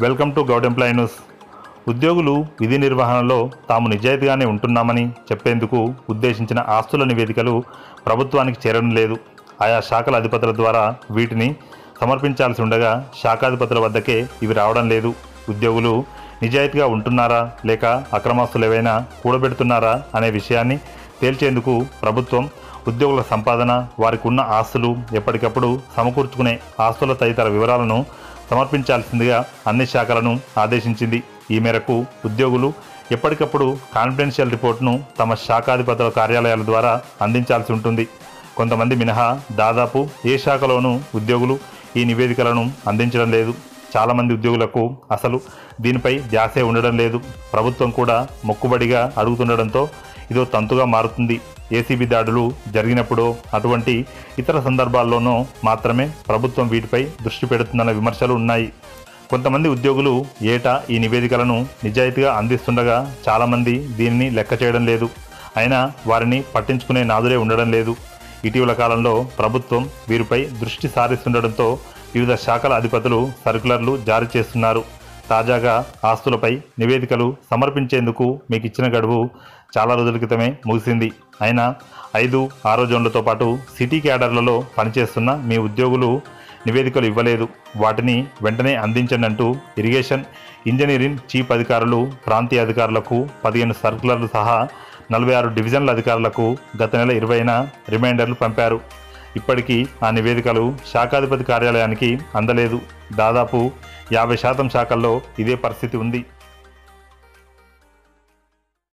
Welcome to govt employ news. ఉద్యోగులు విధి నిర్వహణలో తాము నిజాయితీగానే ఉంటున్నామని చెప్పేందుకు ఉద్దేశించిన ఆస్తుల నివేదికలు ప్రభుత్వానికి చేరడం లేదు. ఆయా శాఖల అధిపతుల ద్వారా వీటిని సమర్పించాల్సి ఉండగా శాఖాధిపతుల వద్దకే ఇవి రావడం లేదు. ఉద్యోగులు నిజాయితీగా ఉంటున్నారా లేక అక్రమాస్తులు ఏవైనా కూడబెడుతున్నారా అనే విషయాన్ని తేల్చేందుకు ప్రభుత్వం ఉద్యోగుల సంపాదన వారికి ఉన్న ఆస్తులు ఎప్పటికప్పుడు సమకూర్చుకునే ఆస్తుల తదితర వివరాలను సమర్పించాల్సిందిగా అన్ని శాఖలను ఆదేశించింది. ఈ మేరకు ఉద్యోగులు ఎప్పటికప్పుడు కాన్ఫిడెన్షియల్ రిపోర్ట్ను తమ శాఖాధిపతుల కార్యాలయాల ద్వారా అందించాల్సి ఉంటుంది. కొంతమంది మినహా దాదాపు ఏ శాఖలోనూ ఉద్యోగులు ఈ నివేదికలను అందించడం లేదు. చాలామంది ఉద్యోగులకు అసలు దీనిపై ధ్యాసే ఉండడం లేదు. ప్రభుత్వం కూడా మొక్కుబడిగా అడుగుతుండడంతో ఇదో తంతుగా మారుతుంది. ఏసీబీ దాడులు జరిగినప్పుడు అటువంటి ఇతర సందర్భాల్లోనూ మాత్రమే ప్రభుత్వం వీటిపై దృష్టి పెడుతుందన్న విమర్శలు ఉన్నాయి. కొంతమంది ఉద్యోగులు ఏటా ఈ నివేదికలను నిజాయితీగా అందిస్తుండగా చాలామంది దీనిని లెక్క చేయడం లేదు. అయినా వారిని పట్టించుకునే నాదులే ఉండడం లేదు. ఇటీవల కాలంలో ప్రభుత్వం వీరిపై దృష్టి సారిస్తుండడంతో వివిధ శాఖల అధిపతులు సర్కులర్లు జారీ చేస్తున్నారు. తాజాగా ఆస్తులపై నివేదికలు సమర్పించేందుకు మీకు ఇచ్చిన గడువు చాలా రోజుల క్రితమే ముగిసింది. అయినా ఐదు ఆరో జోన్లతో పాటు సిటీ క్యాడర్లలో పనిచేస్తున్న మీ ఉద్యోగులు నివేదికలు ఇవ్వలేదు. వాటిని వెంటనే అందించండి అంటూ ఇరిగేషన్ ఇంజనీరింగ్ చీఫ్ అధికారులు ప్రాంతీయ అధికారులకు పదిహేను సర్కులర్లు సహా నలభై ఆరు డివిజన్ల అధికారులకు గత నెల ఇరవైన రిమైండర్లు పంపారు. ఇప్పటికీ ఆ నివేదికలు శాఖాధిపతి కార్యాలయానికి అందలేదు. దాదాపు యాభై శాతం శాఖల్లో ఇదే పరిస్థితి ఉంది.